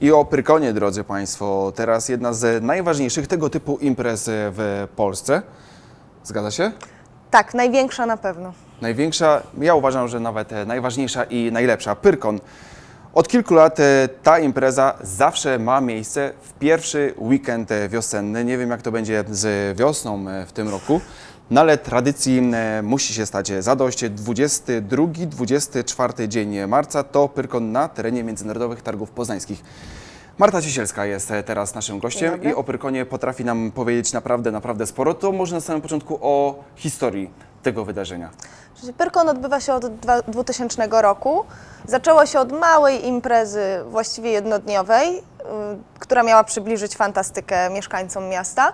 I o Pyrkonie, drodzy Państwo, teraz jedna z najważniejszych tego typu imprez w Polsce. Zgadza się? Tak, największa na pewno. Największa, ja uważam, że nawet najważniejsza i najlepsza. Pyrkon. Od kilku lat e, ta impreza zawsze ma miejsce w pierwszy weekend wiosenny. Nie wiem, jak to będzie z wiosną e, w tym roku, no ale tradycji musi się stać zadość. 22-24 dzień marca to Pyrkon na terenie Międzynarodowych Targów Poznańskich. Marta Ciesielska jest teraz naszym gościem i o Pyrkonie potrafi nam powiedzieć naprawdę, naprawdę sporo. To może na samym początku o historii tego wydarzenia. Pyrkon odbywa się od dwa- 2000 roku. Zaczęło się od małej imprezy, właściwie jednodniowej, y, która miała przybliżyć fantastykę mieszkańcom miasta.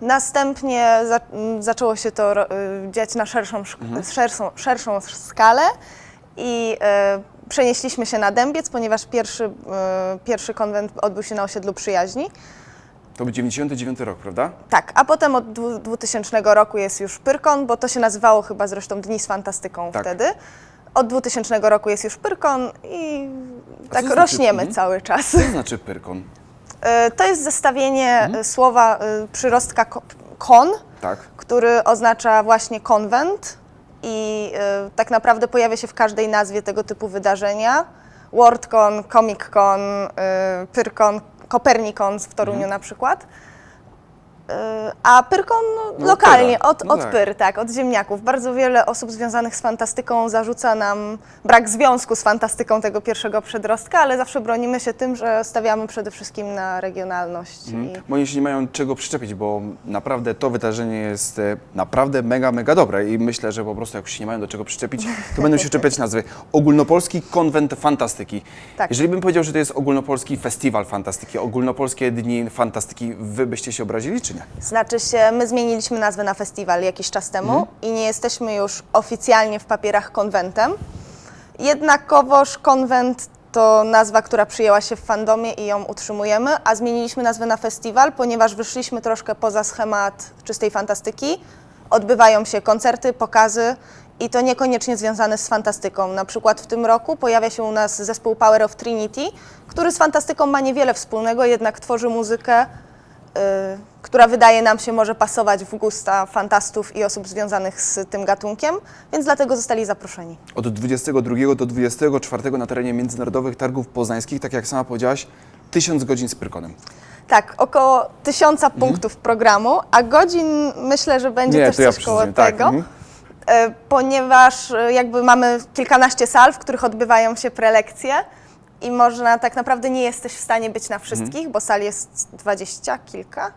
Następnie za, m, zaczęło się to y, dziać na szerszą, szk- szerszą, szerszą skalę i y, przenieśliśmy się na Dębiec, ponieważ pierwszy, y, pierwszy konwent odbył się na osiedlu przyjaźni. To był 99 rok, prawda? Tak, a potem od dwu- 2000 roku jest już Pyrkon, bo to się nazywało chyba zresztą Dni z Fantastyką Tak. wtedy. Od 2000 roku jest już Pyrkon i tak to znaczy- rośniemy mhm. cały czas. Co to znaczy Pyrkon? E, To jest zestawienie Mhm. e, słowa e, przyrostka ko- kon, Tak. który oznacza właśnie konwent i tak naprawdę pojawia się w każdej nazwie tego typu wydarzenia. WorldCon, ComicCon, Pyrkon, Kopernikon w Toruniu Mhm. na przykład. E, A Pyrkon no, No, lokalnie, od, No od tak. Pyr, tak, od ziemniaków. Bardzo wiele osób związanych z fantastyką zarzuca nam brak związku z fantastyką tego pierwszego przedrostka, ale zawsze bronimy się tym, że stawiamy przede wszystkim na regionalność. I... Bo oni się nie mają czego przyczepić, bo naprawdę to wydarzenie jest e, naprawdę mega, mega dobre i myślę, że po prostu jak już się nie mają do czego przyczepić, to będą się czepiać nazwy. Ogólnopolski Konwent Fantastyki. Tak. Jeżeli bym powiedział, że to jest ogólnopolski Festiwal Fantastyki, ogólnopolskie Dni Fantastyki, wy byście się obrazili, czy Znaczy się, my zmieniliśmy nazwę na festiwal jakiś czas temu i nie jesteśmy już oficjalnie w papierach konwentem. Jednakowoż konwent to nazwa, która przyjęła się w fandomie i ją utrzymujemy, a zmieniliśmy nazwę na festiwal, ponieważ wyszliśmy troszkę poza schemat czystej fantastyki. Odbywają się koncerty, pokazy i to niekoniecznie związane z fantastyką. Na przykład w tym roku pojawia się u nas zespół Power of Trinity, który z fantastyką ma niewiele wspólnego, jednak tworzy muzykę, która wydaje nam się może pasować w gusta fantastów i osób związanych z tym gatunkiem, więc dlatego zostali zaproszeni. Od 22 do 24 na terenie Międzynarodowych Targów Poznańskich, tak jak sama powiedziałaś, tysiąc godzin z Pyrkonem. Tak, około tysiąca punktów programu, a godzin myślę, że będzie Nie, też to ja coś koło przesadziłem, tak, tego, mhm. e, ponieważ e, jakby mamy kilkanaście sal, w których odbywają się prelekcje i można, tak naprawdę nie jesteś w stanie być na wszystkich, bo sal jest dwadzieścia kilka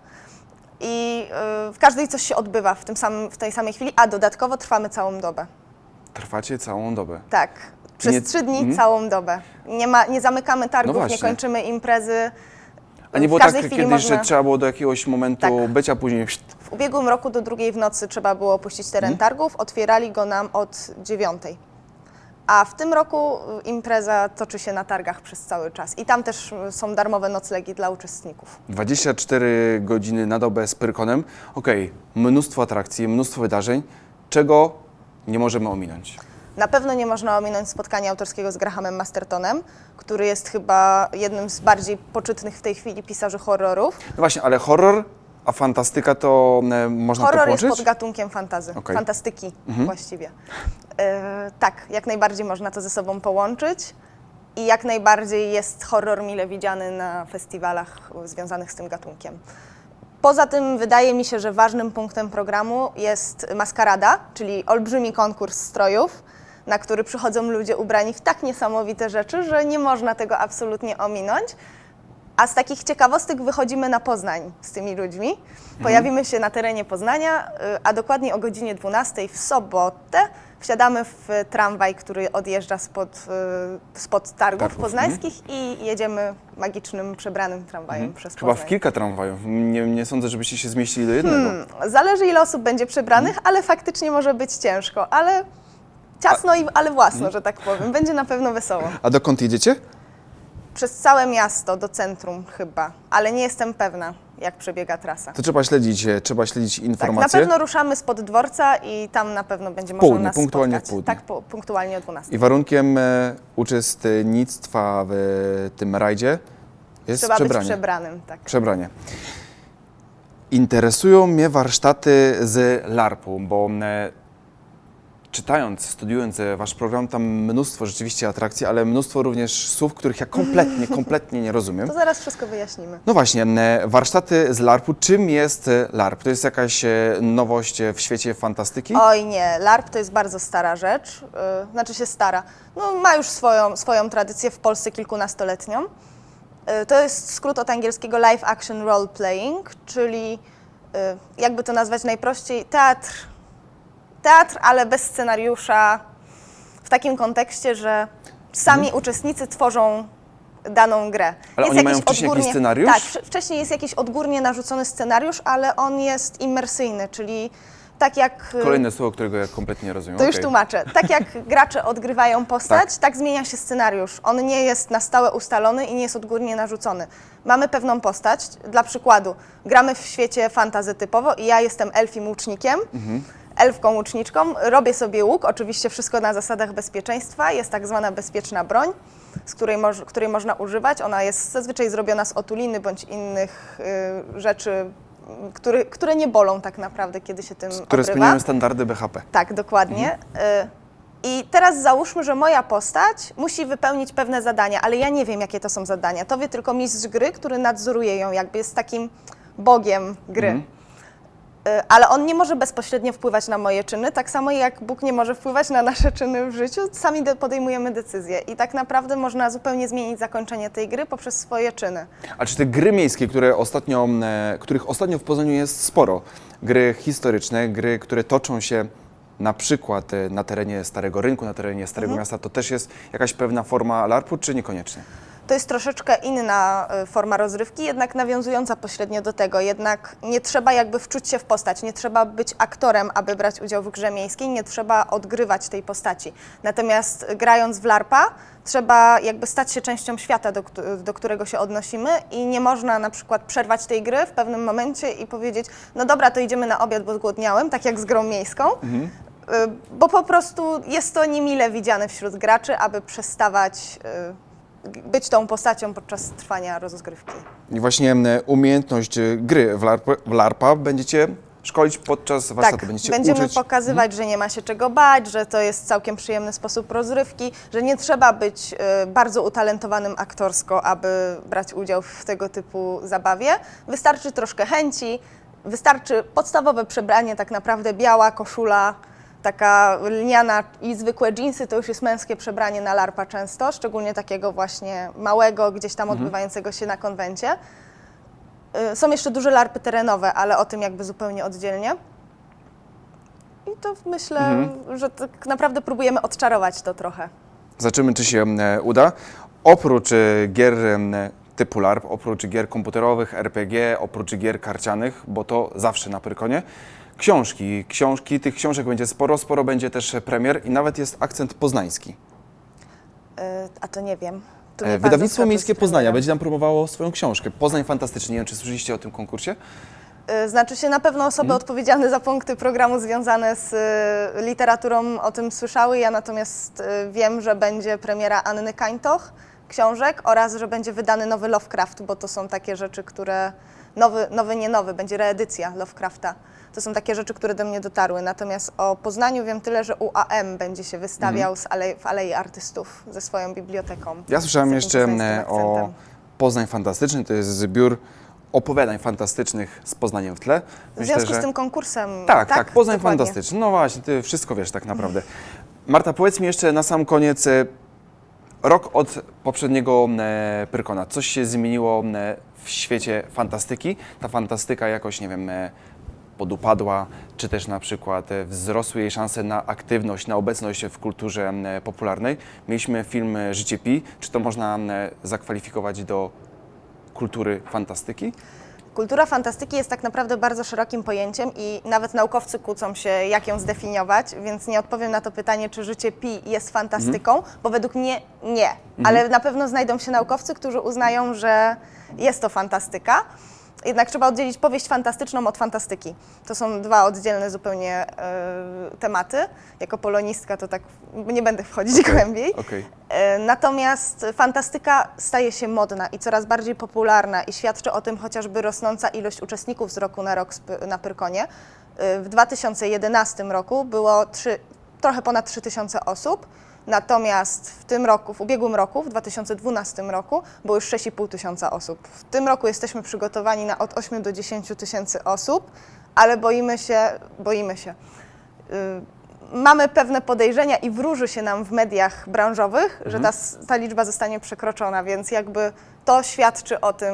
i e, w każdej coś się odbywa w, tym samym, w tej samej chwili, a dodatkowo trwamy całą dobę. Trwacie całą dobę. Tak. Przez Nie- trzy dni Mhm. całą dobę. Nie, ma, nie zamykamy targów, No nie kończymy imprezy. A nie w było tak każdej chwili kiedyś, można... że trzeba było do jakiegoś momentu Tak. być, a później W ubiegłym roku do drugiej w nocy trzeba było opuścić teren Mhm. targów, otwierali go nam od dziewiątej. A w tym roku impreza toczy się na targach przez cały czas. I tam też są darmowe noclegi dla uczestników. 24 godziny na dobę z Pyrkonem. Okej, mnóstwo atrakcji, mnóstwo wydarzeń. Czego nie możemy ominąć? Na pewno nie można ominąć spotkania autorskiego z Grahamem Mastertonem, który jest chyba jednym z bardziej poczytnych w tej chwili pisarzy horrorów. No właśnie, ale horror, a fantastyka to e, można to Horror jest połączyć? pod gatunkiem fantazy, Okej. fantastyki właściwie. E, tak, jak najbardziej można to ze sobą połączyć i jak najbardziej jest horror mile widziany na festiwalach związanych z tym gatunkiem. Poza tym wydaje mi się, że ważnym punktem programu jest maskarada, czyli olbrzymi konkurs strojów, na który przychodzą ludzie ubrani w tak niesamowite rzeczy, że nie można tego absolutnie ominąć. A z takich ciekawostek wychodzimy na Poznań z tymi ludźmi. Pojawimy się na terenie Poznania, y, a dokładnie o godzinie 12 w sobotę wsiadamy w tramwaj, który odjeżdża spod, y, spod targów Targów, poznańskich i jedziemy magicznym, przebranym tramwajem przez Chyba w Poznań. kilka tramwajów. Nie, nie sądzę, żebyście się zmieścili do jednego. Hmm, Zależy ile osób będzie przebranych, Mhm. ale faktycznie może być ciężko, ale ciasno, i, ale własno, Mhm. że tak powiem. Będzie na pewno wesoło. A dokąd jedziecie? Przez całe miasto do centrum chyba, ale nie jestem pewna, jak przebiega trasa. To trzeba śledzić, e, trzeba śledzić Tak, na informacje. pewno ruszamy spod dworca i tam na pewno będzie można Południe, nas punktualnie spotkać. w południe. Tak, po, punktualnie o 12. I warunkiem e, uczestnictwa w tym rajdzie Jest Trzeba przebranie. być przebranym, tak. Przebranie. Interesują mnie warsztaty z LARP-u, bo e, czytając, studiując e, wasz program, tam mnóstwo rzeczywiście atrakcji, ale mnóstwo również słów, których ja kompletnie, kompletnie nie rozumiem. To zaraz wszystko wyjaśnimy. No właśnie, e, warsztaty z LARP-u. Czym jest e, LARP? To jest jakaś nowość w świecie fantastyki? Oj nie, LARP to jest bardzo stara rzecz, yy, znaczy się stara. No, ma już swoją, swoją tradycję w Polsce kilkunastoletnią. Yy, to jest skrót od angielskiego Live Action Role Playing, czyli yy, jakby to nazwać najprościej, teatr, teatr, ale bez scenariusza, w takim kontekście, że sami uczestnicy tworzą daną grę. Mhm. Ale oni mają wcześniej jakiś scenariusz? Tak, wcz- wcześniej jest jakiś odgórnie narzucony scenariusz, ale on jest imersyjny, czyli tak jak... y, Kolejne słowo, którego ja kompletnie nie rozumiem. To już Okej. tłumaczę. Tak jak gracze odgrywają postać, tak. zmienia się scenariusz. On nie jest na stałe ustalony i nie jest odgórnie narzucony. Mamy pewną postać, dla przykładu, gramy w świecie fantazy typowo i ja jestem elfim łucznikiem, elfką łuczniczką, robię sobie łuk, oczywiście wszystko na zasadach bezpieczeństwa, jest tak zwana bezpieczna broń, z której, moż, której można używać. Ona jest zazwyczaj zrobiona z otuliny bądź innych y, rzeczy, y, który, które nie bolą tak naprawdę, kiedy się tym Które obrywa. spełniają standardy BHP. Tak, dokładnie. Y, I teraz załóżmy, że moja postać musi wypełnić pewne zadania, ale ja nie wiem, jakie to są zadania. To wie tylko mistrz gry, który nadzoruje ją, jakby jest takim bogiem gry. Y, Ale on nie może bezpośrednio wpływać na moje czyny, tak samo jak Bóg nie może wpływać na nasze czyny w życiu. Sami de- podejmujemy decyzje i tak naprawdę można zupełnie zmienić zakończenie tej gry poprzez swoje czyny. A czy te gry miejskie, które ostatnio, e, których ostatnio w Poznaniu jest sporo, gry historyczne, gry, które toczą się na przykład e, na terenie Starego Rynku, na terenie Starego Mhm. Miasta, to też jest jakaś pewna forma LARP-u, czy niekoniecznie? To jest troszeczkę inna y, forma rozrywki, jednak nawiązująca pośrednio do tego. Jednak nie trzeba jakby wczuć się w postać, nie trzeba być aktorem, aby brać udział w grze miejskiej, nie trzeba odgrywać tej postaci. Natomiast grając w LARPa, trzeba jakby stać się częścią świata, do, do którego się odnosimy i nie można na przykład przerwać tej gry w pewnym momencie i powiedzieć, no dobra, to idziemy na obiad, bo zgłodniałem, tak jak z grą miejską. Y, Bo po prostu jest to niemile widziane wśród graczy, aby przestawać y, być tą postacią podczas trwania rozgrywki. I właśnie umiejętność e, gry w, LARP, w LARPa będziecie szkolić podczas warsztatu, tak, będziecie będziemy uczyć. pokazywać, że nie ma się czego bać, że to jest całkiem przyjemny sposób rozrywki, że nie trzeba być y, bardzo utalentowanym aktorsko, aby brać udział w tego typu zabawie. Wystarczy troszkę chęci, wystarczy podstawowe przebranie, tak naprawdę biała koszula, taka lniana i zwykłe dżinsy, to już jest męskie przebranie na larpa często, szczególnie takiego właśnie małego, gdzieś tam odbywającego się na konwencie. Y, Są jeszcze duże larpy terenowe, ale o tym jakby zupełnie oddzielnie. I to myślę, że tak naprawdę próbujemy odczarować to trochę. Zobaczymy, czy się e, uda. Oprócz e, gier typu LARP, oprócz gier komputerowych, RPG, oprócz gier karcianych, bo to zawsze na Pyrkonie, książki. Książki, tych książek będzie sporo, sporo będzie też premier i nawet jest akcent poznański. Y, A to nie wiem. Tu E, pan Wydawnictwo Miejskie Poznania będzie nam promowało swoją książkę. Poznań Fantastyczny. Nie wiem, czy słyszeliście o tym konkursie? Y, Znaczy się na pewno osoby Mhm. odpowiedzialne za punkty programu związane z y, literaturą o tym słyszały. Ja natomiast y, wiem, że będzie premiera Anny Kańtoch książek oraz, że będzie wydany nowy Lovecraft, bo to są takie rzeczy, które nowy, nowy nie nowy, będzie reedycja Lovecrafta. To są takie rzeczy, które do mnie dotarły. Natomiast o Poznaniu wiem tyle, że UAM będzie się wystawiał z alei, w Alei Artystów ze swoją biblioteką. Mhm. Ja słyszałem jeszcze o. Poznań Fantastyczny. To jest zbiór opowiadań fantastycznych z Poznaniem w tle. W związku z tym konkursem. Tak, tak, Poznań dokładnie. fantastyczny. No właśnie, ty wszystko wiesz tak naprawdę. Marta, powiedz mi jeszcze na sam koniec, e, rok od poprzedniego e, Pyrkona, coś się zmieniło e, w świecie fantastyki? Ta fantastyka jakoś, nie wiem, podupadła, czy też na przykład e, wzrosły jej szanse na aktywność, na obecność w kulturze e, popularnej. Mieliśmy film e, Życie Pi, czy to można zakwalifikować do kultury fantastyki? Kultura fantastyki jest tak naprawdę bardzo szerokim pojęciem i nawet naukowcy kłócą się, jak ją zdefiniować, więc nie odpowiem na to pytanie, czy życie Pi jest fantastyką, bo według mnie nie. Ale na pewno znajdą się naukowcy, którzy uznają, że jest to fantastyka. Jednak trzeba oddzielić powieść fantastyczną od fantastyki. To są dwa oddzielne zupełnie e, tematy. Jako polonistka to tak nie będę wchodzić Okej, głębiej. okej. E, Natomiast fantastyka staje się modna i coraz bardziej popularna i świadczy o tym chociażby rosnąca ilość uczestników z roku na rok na Pyrkonie. E, W 2011 roku było trochę ponad 3000 osób, natomiast w tym roku, w ubiegłym roku, w 2012 roku było już 6,5 tysiąca osób. W tym roku jesteśmy przygotowani na od 8 do 10 tysięcy osób, ale boimy się, boimy się. Y, Mamy pewne podejrzenia i wróży się nam w mediach branżowych, że ta, s- ta liczba zostanie przekroczona, więc jakby to świadczy o tym,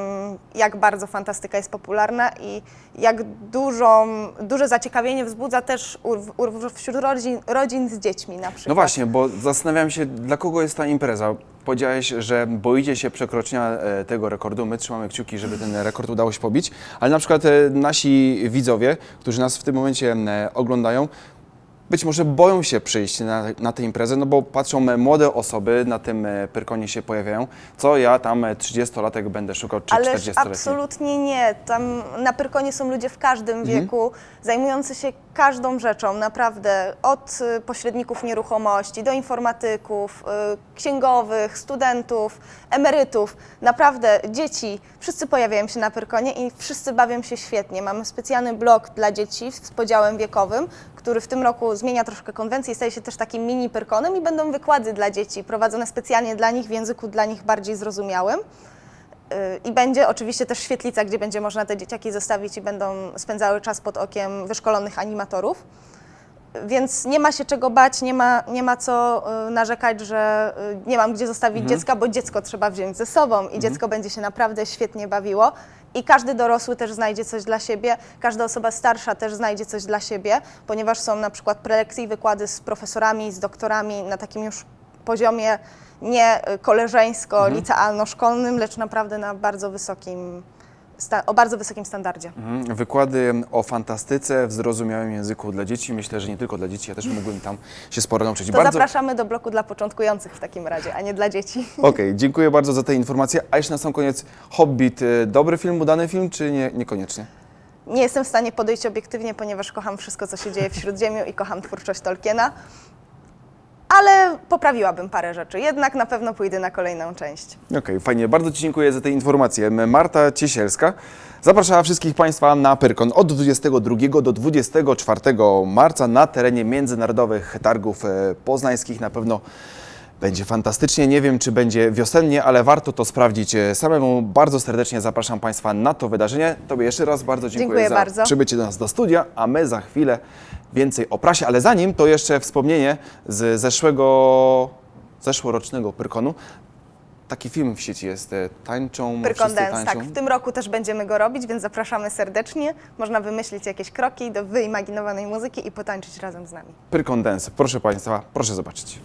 jak bardzo fantastyka jest popularna i jak dużą, duże zaciekawienie wzbudza też u, u, wśród rodzin, rodzin z dziećmi na przykład. No właśnie, bo zastanawiam się, dla kogo jest ta impreza. Powiedziałeś, że boicie się przekroczenia e, tego rekordu. My trzymamy kciuki, żeby ten rekord udało się pobić, ale na przykład e, nasi widzowie, którzy nas w tym momencie e, oglądają, być może boją się przyjść na, na tę imprezę, no bo patrzą e, młode osoby, na tym e, Pyrkonie się pojawiają. Co ja tam e, 30-latek będę szukał, czy Ależ 40-letni? absolutnie nie. Tam na Pyrkonie są ludzie w każdym Mhm. wieku, zajmujący się każdą rzeczą, naprawdę. Od y, pośredników nieruchomości do informatyków, księgowych, studentów, emerytów. Naprawdę dzieci, wszyscy pojawiają się na Pyrkonie i wszyscy bawią się świetnie. Mamy specjalny blok dla dzieci z podziałem wiekowym, który w tym roku zmienia troszkę konwencję i staje się też takim mini Pyrkonem i będą wykłady dla dzieci prowadzone specjalnie dla nich w języku dla nich bardziej zrozumiałym. I będzie oczywiście też świetlica, gdzie będzie można te dzieciaki zostawić i będą spędzały czas pod okiem wyszkolonych animatorów. Więc nie ma się czego bać, nie ma, nie ma co y, narzekać, że y, nie mam gdzie zostawić dziecka, bo dziecko trzeba wziąć ze sobą i dziecko będzie się naprawdę świetnie bawiło. I każdy dorosły też znajdzie coś dla siebie, każda osoba starsza też znajdzie coś dla siebie, ponieważ są na przykład prelekcje i wykłady z profesorami, z doktorami na takim już poziomie nie y, koleżeńsko-licealno-szkolnym, lecz naprawdę na bardzo wysokim, o bardzo wysokim standardzie. Mhm. Wykłady o fantastyce w zrozumiałym języku dla dzieci. Myślę, że nie tylko dla dzieci, ja też mógłbym tam się sporo nauczyć. To zapraszamy do bloku dla początkujących w takim razie, a nie dla dzieci. Okej, dziękuję bardzo za te informacje. A jeszcze na sam koniec, Hobbit, y, dobry film, udany film, czy nie, niekoniecznie? Nie jestem w stanie podejść obiektywnie, ponieważ kocham wszystko, co się dzieje w Śródziemiu i kocham twórczość Tolkiena. Ale poprawiłabym parę rzeczy. Jednak na pewno pójdę na kolejną część. Okej, fajnie. Bardzo Ci dziękuję za te informacje. Marta Ciesielska zapraszała wszystkich Państwa na Pyrkon od 22 do 24 marca na terenie Międzynarodowych Targów e, Poznańskich. Na pewno będzie fantastycznie. Nie wiem, czy będzie wiosennie, ale warto to sprawdzić e, samemu. Bardzo serdecznie zapraszam Państwa na to wydarzenie. Tobie jeszcze raz bardzo dziękuję, Dziękuję za bardzo. przybycie do nas do studia, a my za chwilę więcej o prasie. Ale zanim, to jeszcze wspomnienie z zeszłego, zeszłorocznego Pyrkonu. Taki film w sieci jest, e, tańczą, Pyrkon Dance, tańczą. tak. W tym roku też będziemy go robić, więc zapraszamy serdecznie. Można wymyślić jakieś kroki do wyimaginowanej muzyki i potańczyć razem z nami. Pyrkon Dance, proszę Państwa, proszę zobaczyć.